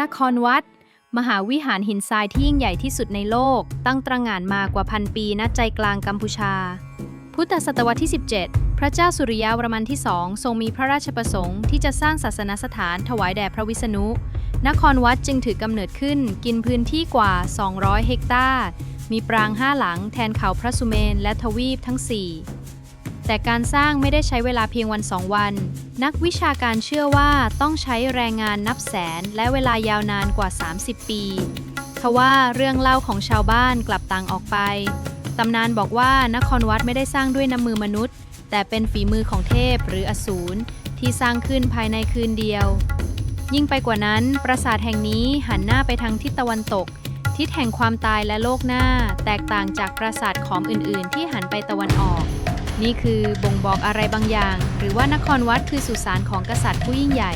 นครวัด มหาวิหารหินทรายที่ยิ่งใหญ่ที่สุดในโลก ตั้งตระหง่านมากว่าพันปีณใจกลางกัมพูชา พุทธศตวรรษที่ 17 พระเจ้าสุริยาวรมันที่สองทรงมีพระราชประสงค์ที่จะสร้างศาสนสถานถวายแด่พระวิษณุ นครวัดจึงถือกำเนิดขึ้นกินพื้นที่กว่า 200 เฮกตาร์ มีปรางห้าหลังแทนเขาพระสุเมนและทวีปทั้ง 4 แต่การสร้างไม่ได้ใช้เวลาเพียงวันสองวัน นักวิชาการเชื่อว่าต้องใช้แรงงานนับแสนและเวลายาวนานกว่า 30 ปีทว่าเรื่องเล่าของชาวบ้านกลับต่างออกไป ตำนานบอกว่านครวัดไม่ได้สร้างด้วยน้ำมือมนุษย์ แต่เป็นฝีมือของเทพหรืออสูรที่สร้างขึ้นภายในคืนเดียว ยิ่งไปกว่านั้น ปราสาทแห่งนี้หันหน้าไปทางทิศตะวันตก ทิศแห่งความตายและโลกหน้า แตกต่างจากปราสาทขอมอื่น ๆ ที่หันไปตะวันออก นี่คือบ่งบอกอะไรบางอย่าง หรือว่านครวัดคือสุสานของกษัตริย์ผู้ยิ่งใหญ่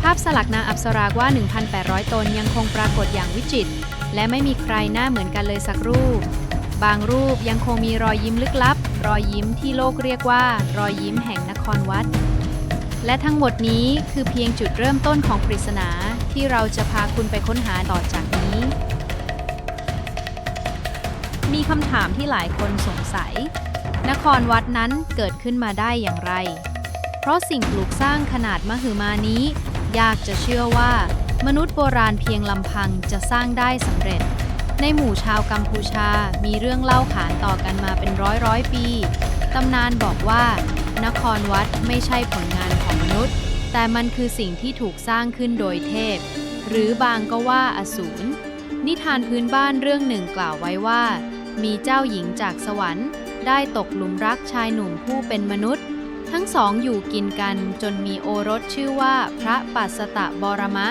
ภาพสลักนางอัปสรากว่า 1,800 ตนยังคงปรากฏอย่างวิจิตรและไม่มีใครหน้าเหมือนกันเลยสักรูป บางรูปยังคงมีรอยยิ้มลึกลับ รอยยิ้มที่โลกเรียกว่า รอยยิ้มแห่งนครวัด และทั้งหมดนี้คือเพียงจุดเริ่มต้นของปริศนาที่เราจะพาคุณไปค้นหาต่อจากนี้ มีคำถามที่หลายคนสงสัย นครวัดนั้นเกิดขึ้นมาได้อย่างไร เพราะสิ่งปลูกสร้างขนาดมหึมานี้ ยากจะเชื่อว่า มนุษย์โบราณเพียงลำพังจะสร้างได้สำเร็จ ในหมู่ชาวกัมพูชา มีเรื่องเล่าขานต่อกันมาเป็นร้อยร้อยปี ตำนานบอกว่า นครวัดไม่ใช่ผลงานของมนุษย์ แต่มันคือสิ่งที่ถูกสร้างขึ้นโดยเทพ หรือบางก็ว่าอสูรนิทานพื้นบ้านเรื่องหนึ่งกล่าวไว้ว่า มีเจ้าหญิงจากสวรรค์ ได้ตกหลุมรักชายหนุ่มผู้เป็นมนุษย์ ทั้งสองอยู่กินกันจนมีโอรสชื่อว่าพระปัสสตะบรมะ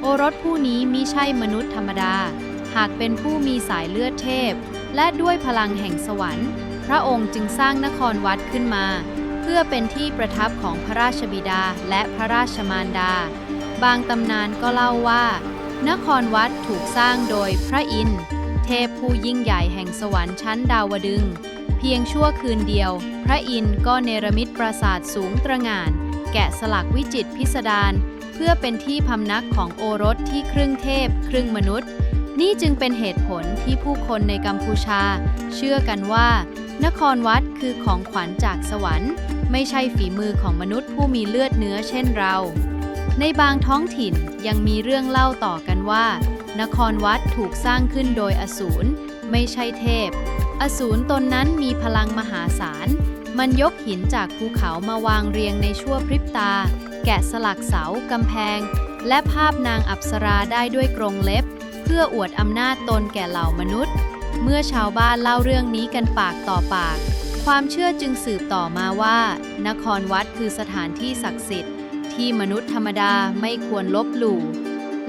โอรสผู้นี้มิใช่มนุษย์ธรรมดา หากเป็นผู้มีสายเลือดเทพ และด้วยพลังแห่งสวรรค์ พระองค์จึงสร้างนครวัดขึ้นมา เพื่อเป็นที่ประทับของพระราชบิดาและพระราชมารดา บางตำนานก็เล่าว่า นครวัดถูกสร้างโดยพระอินทร์เทพผู้ยิ่งใหญ่แห่งสวรรค์ชั้นดาวดึง เพียงชั่วคืนเดียว พระอินทร์ก็เนรมิตปราสาทสูงตระหง่าน แกะสลักวิจิตรพิสดารเพื่อเป็นที่พำนักของโอรสที่ครึ่งเทพ ครึ่งมนุษย์ นี่จึงเป็นเหตุผลที่ผู้คนในกัมพูชา เชื่อกันว่า นครวัดคือของขวัญจากสวรรค์ ไม่ใช่ฝีมือของมนุษย์ผู้มีเลือดเนื้อเช่นเรา ในบางท้องถิ่นยังมีเรื่องเล่าต่อกันว่า นครวัดถูกสร้างขึ้นโดยอสูรไม่ใช่เทพ อสูรตนนั้นมีพลังมหาศาล มันยกหินจากภูเขามาวางเรียงในชั่วพริบตา แกะสลักเสา กำแพง และภาพนางอัปสราได้ด้วยกรงเล็บ เพื่ออวดอำนาจตนแก่เหล่ามนุษย์ เมื่อชาวบ้านเล่าเรื่องนี้กันปากต่อปาก ความเชื่อจึงสืบต่อมาว่า นครวัดคือสถานที่ศักดิ์สิทธิ์ ที่มนุษย์ธรรมดาไม่ควรลบหลู่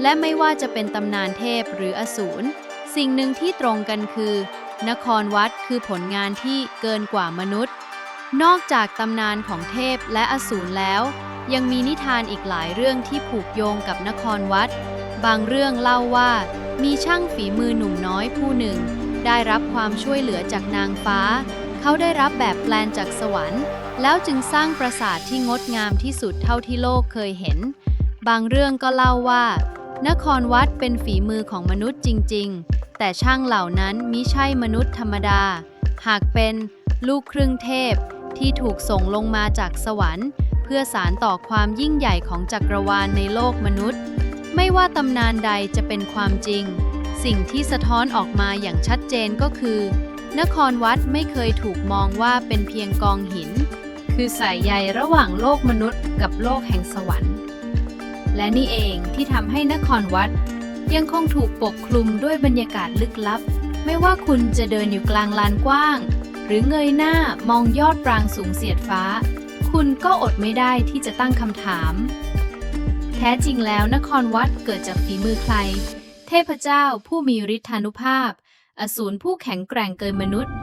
และไม่ว่าจะเป็นตำนานเทพหรืออสูร สิ่งหนึ่งที่ตรงกันคือ นครวัดคือผลงานที่เกินกว่ามนุษย์ นอกจากตำนานของเทพและอสูรแล้ว ยังมีนิทานอีกหลายเรื่องที่ผูกโยงกับนครวัด บางเรื่องเล่าว่า มีช่างฝีมือหนุ่มน้อยผู้หนึ่ง ได้รับความช่วยเหลือจากนางฟ้า เขาได้รับแบบแปลนจากสวรรค์ แล้วจึงสร้างปราสาทที่งดงามที่สุดเท่าที่โลกเคยเห็น บางเรื่องก็เล่าว่า นครวัดเป็นฝีมือของมนุษย์จริง ๆ แต่ช่างเหล่านั้นมิใช่มนุษย์ธรรมดา หากเป็นลูกครึ่งเทพที่ถูกส่งลงมาจากสวรรค์ เพื่อสารต่อความยิ่งใหญ่ของจักรวาลในโลกมนุษย์ ไม่ว่าตำนานใดจะเป็นความจริง สิ่งที่สะท้อนออกมาอย่างชัดเจนก็คือ นครวัดไม่เคยถูกมองว่าเป็นเพียงกองหิน คือสายใยระหว่างโลกมนุษย์กับโลกแห่งสวรรค์ และนี่เองที่ทำให้นครวัด ยังคงถูกปกคลุมด้วยบรรยากาศลึกลับ ไม่ว่าคุณจะเดินอยู่กลางลานกว้าง หรือเงยหน้ามองยอดปรางสูงเสียดฟ้า คุณก็อดไม่ได้ที่จะตั้งคำถาม แท้จริงแล้วนครวัดเกิดจากฝีมือใคร เทพเจ้าผู้มีฤทธานุภาพ อสูรผู้แข็งแกร่งเกินมนุษย์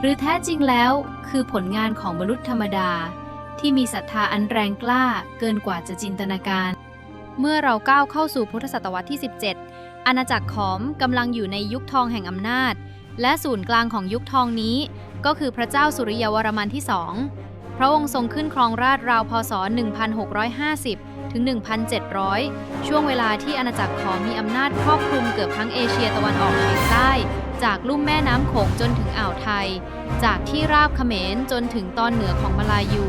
หรือแท้จริงแล้วคือผลงานของมนุษย์ธรรมดา ที่มีศรัทธาอันแรงกล้าเกินกว่าจะจินตนาการ เมื่อเราก้าวเข้าสู่พุทธศตวรรษที่ 17 อาณาจักรขอมกำลังอยู่ในยุคทองแห่งอำนาจ และศูนย์กลางของยุคทองนี้ ก็คือพระเจ้าสุริยวรมันที่สองพระองค์ทรงขึ้นครองราชย์ราวพศ 1650 ถึง 1,700 ช่วงเวลาที่อาณาจักรขอมมีอำนาจครอบคลุมเกือบทั้งเอเชียตะวันออกเฉียงใต้ จากลุ่มแม่น้ำโขงจนถึงอ่าวไทย จากที่ราบเขมรจนถึงตอนเหนือของมาลายู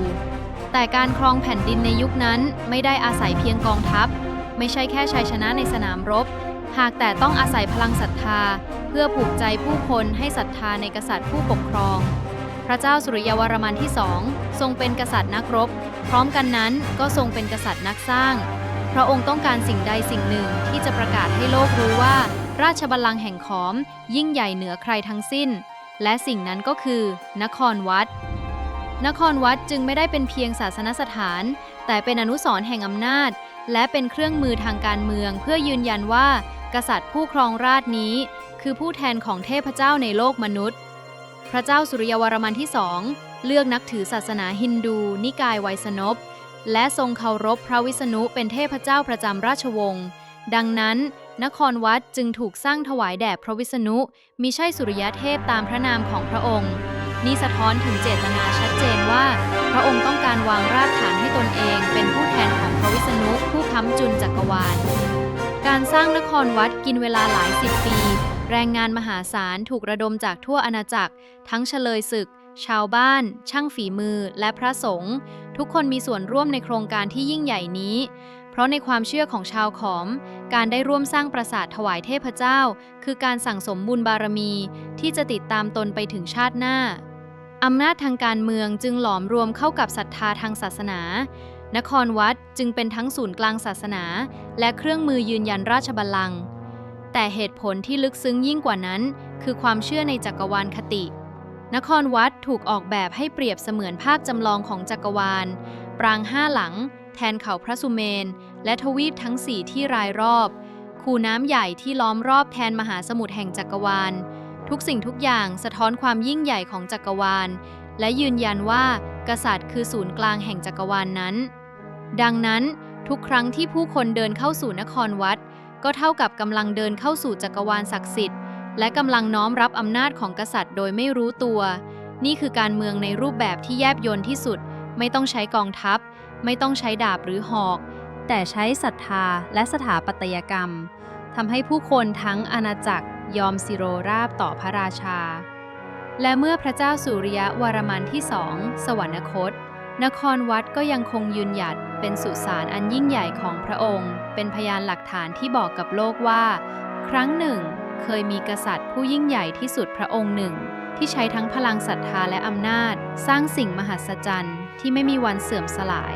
แต่การครองแผ่นดินในยุคนั้นไม่ได้อาศัยเพียงกองทัพ ไม่ใช่แค่ชัยชนะในสนามรบ หากแต่ต้องอาศัยพลังศรัทธา เพื่อผูกใจผู้คนให้ศรัทธาในกษัตริย์ผู้ปกครอง พระเจ้าสุริยวรมันที่สองทรงเป็นกษัตริย์นักรบ พร้อมกันนั้นก็ทรงเป็นกษัตริย์นักสร้าง พระองค์ต้องการสิ่งใดสิ่งหนึ่งที่จะประกาศให้โลกรู้ว่า ราชบัลลังก์แห่งขอม ยิ่งใหญ่เหนือใครทั้งสิ้น และสิ่งนั้นก็คือ นครวัด นครวัดจึงไม่ได้เป็นเพียงศาสนสถาน แต่เป็นอนุสรณ์แห่งอำนาจ และเป็นเครื่องมือทางการเมือง เพื่อยืนยันว่า กษัตริย์ผู้ครองราชนี้ คือผู้แทนของเทพเจ้าในโลกมนุษย์ พระเจ้าสุริยวรมันที่สองเลือกนับถือศาสนาฮินดู นิกายไวยสนพและทรงเคารพพระวิษณุเป็นเทพเจ้าประจำราชวงศ์ดังนั้น นครวัดจึงถูกสร้างถวายแด่พระวิษณุมิใช่สุริยเทพตามพระนามของพระองค์ นี่สะท้อนถึงเจตนาชัดเจนว่า พระองค์ต้องการวางรากฐานให้ตนเอง เป็นผู้แทนของพระวิษณุผู้ค้ำจุนจักรวาล การสร้างนครวัดกินเวลาหลายสิบปี แรงงานมหาศาลถูกระดมจากทั่วอาณาจักร ทั้งเฉลยศึก ชาวบ้าน ช่างฝีมือ และพระสงฆ์ทุกคนมีส่วนร่วมในโครงการที่ยิ่งใหญ่นี้เพราะในความเชื่อของชาวขอม การได้ร่วมสร้างปราสาทถวายเทพเจ้า คือการสั่งสมบุญบารมี ที่จะติดตามตนไปถึงชาติหน้า อำนาจทางการเมืองจึงหลอมรวมเข้ากับศรัทธาทางศาสนา นครวัดจึงเป็นทั้งศูนย์กลางศาสนา และเครื่องมือยืนยันราชบัลลังก์แต่เหตุผลที่ลึกซึ้งยิ่งกว่านั้น คือความเชื่อในจักรวาลคติ นครวัดถูกออกแบบให้เปรียบเสมือนภาคจำลองของจักรวาล ปรางห้าหลัง แทนเขาพระสุเมน และทวีปทั้งสี่ที่รายรอบ คูน้ำใหญ่ที่ล้อมรอบแทนมหาสมุทรแห่งจักรวาล ทุกสิ่งทุกอย่างสะท้อนความยิ่งใหญ่ของจักรวาล และยืนยันว่ากษัตริย์คือศูนย์กลางแห่งจักรวาลนนั้น ดังนั้นทุกครั้งที่ผู้คนเดินเข้าสู่นครวัด ก็เท่ากับกำลังเดินเข้าสู่จักรวาลศักดิ์สิทธิ์ และกำลังน้อมรับอำนาจของกษัตริย์โดยไม่รู้ตัว นี่คือการเมืองในรูปแบบที่แยบยลที่สุด ไม่ต้องใช้กองทัพ ไม่ต้องใช้ดาบหรือหอก แต่ใช้ศรัทธาและสถาปัตยกรรมทำให้ผู้คนทั้งอาณาจักร ยอมสิโรราบต่อพระราชา และเมื่อพระเจ้าสุริยะวรมันที่สองสวรรคต นครวัดก็ยังคงยืนหยัดเป็นสุสานอันยิ่งใหญ่ของพระองค์ เป็นพยานหลักฐานที่บอกกับโลกว่า ครั้งหนึ่ง เคยมีกษัตริย์ผู้ยิ่งใหญ่ที่สุดพระองค์หนึ่ง ที่ใช้ทั้งพลังศรัทธาและอำนาจ สร้างสิ่งมหัศจรรย์ที่ไม่มีวันเสื่อมสลาย